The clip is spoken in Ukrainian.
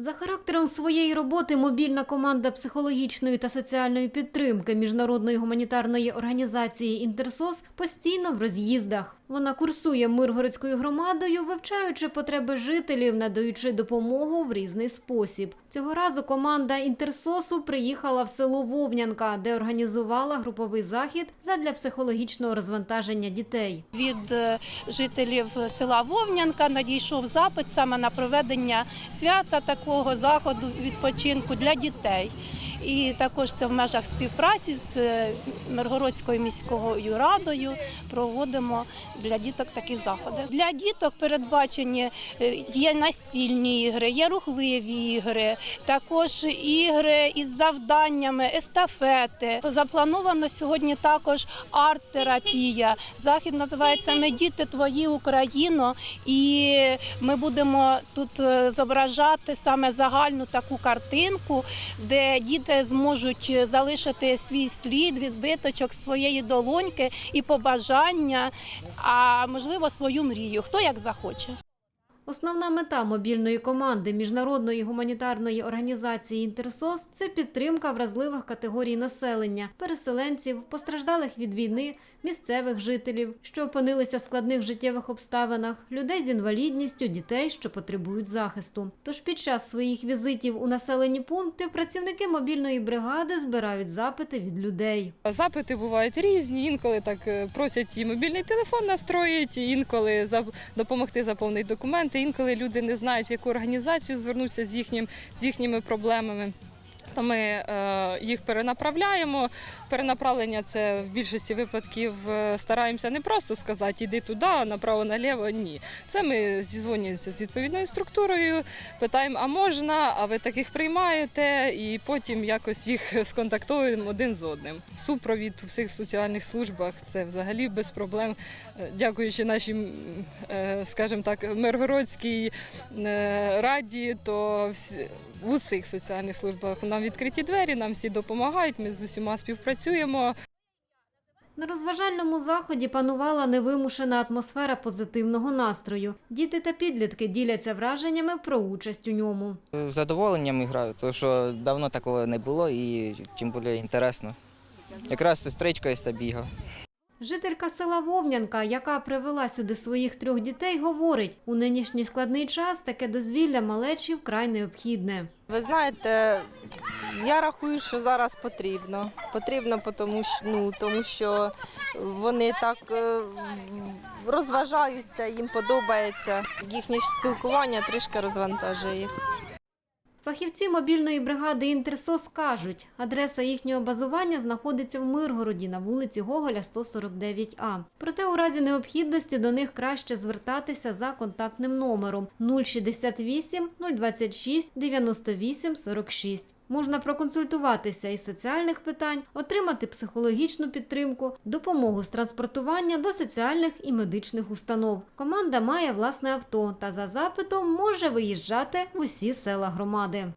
За характером своєї роботи мобільна команда психологічної та соціальної підтримки міжнародної гуманітарної організації Інтерсос постійно в роз'їздах. Вона курсує Миргородською громадою, вивчаючи потреби жителів, надаючи допомогу в різний спосіб. Цього разу команда Інтерсосу приїхала в село Вовнянка, де організувала груповий захід задля психологічного розвантаження дітей. Від е, жителів села Вовнянка надійшов запит саме на проведення свята такого заходу відпочинку для дітей. І також це в межах співпраці з е, Миргородською міською радою проводимо для діток такі заходи. Для діток передбачені е, є настільні ігри, є рухливі ігри, також ігри із завданнями, естафети. Заплановано сьогодні також арт-терапія. Захід називається Ми діти твої Україно, і ми будемо тут е, зображати саме загальну таку картинку, де діти зможуть залишити свій слід, відбиточок своєї долоньки і побажання, а можливо свою мрію, хто як захоче. Основна мета мобільної команди міжнародної гуманітарної організації Інтерсос це підтримка вразливих категорій населення, переселенців, постраждалих від війни, місцевих жителів, що опинилися в складних життєвих обставинах, людей з інвалідністю, дітей, що потребують захисту. Тож під час своїх візитів у населені пункти працівники мобільної бригади збирають запити від людей. Запити бувають різні. Інколи так е, просять і мобільний телефон настроїти, інколи допомогти заповнити документи. Інколи люди не знають, в яку організацію звернутися з їхнім з їхніми проблемами. То ми е, їх перенаправляємо. Перенаправлення це в більшості випадків е, стараємося не просто сказати іди туди, направо наліво. Ні. Це ми зізвонюємося з відповідною структурою, питаємо, а можна, а ви таких приймаєте, і потім якось їх сконтактуємо один з одним. Супровід у всіх соціальних службах це взагалі без проблем. Е, Дякуючи нашій, скажімо так, Миргородській раді, то в усіх соціальних службах нам відкриті двері, нам всі допомагають, ми з усіма співпрацюємо. На розважальному заході панувала невимушена атмосфера позитивного настрою. Діти та підлітки діляться враженнями про участь у ньому. З задоволенням граю, тому що давно такого не було і тим більше інтересно. Якраз сестричка і бігав. Жителька села Вовнянка, яка привела сюди своїх трьох дітей, говорить, у нинішній складний час таке дозвілля малечі вкрай необхідне. Ви знаєте, я рахую, що зараз потрібно. Потрібно, тому що, ну, тому що вони так е, розважаються, їм подобається. Їхнє спілкування трішки розвантажує їх. Фахівці мобільної бригади Інтерсос кажуть, адреса їхнього базування знаходиться в Миргороді на вулиці Гоголя 149А. Проте у разі необхідності до них краще звертатися за контактним номером 068 026 98 46. Можна проконсультуватися із соціальних питань, отримати психологічну підтримку, допомогу з транспортування до соціальних і медичних установ. Команда має власне авто та за запитом може виїжджати в усі села громади.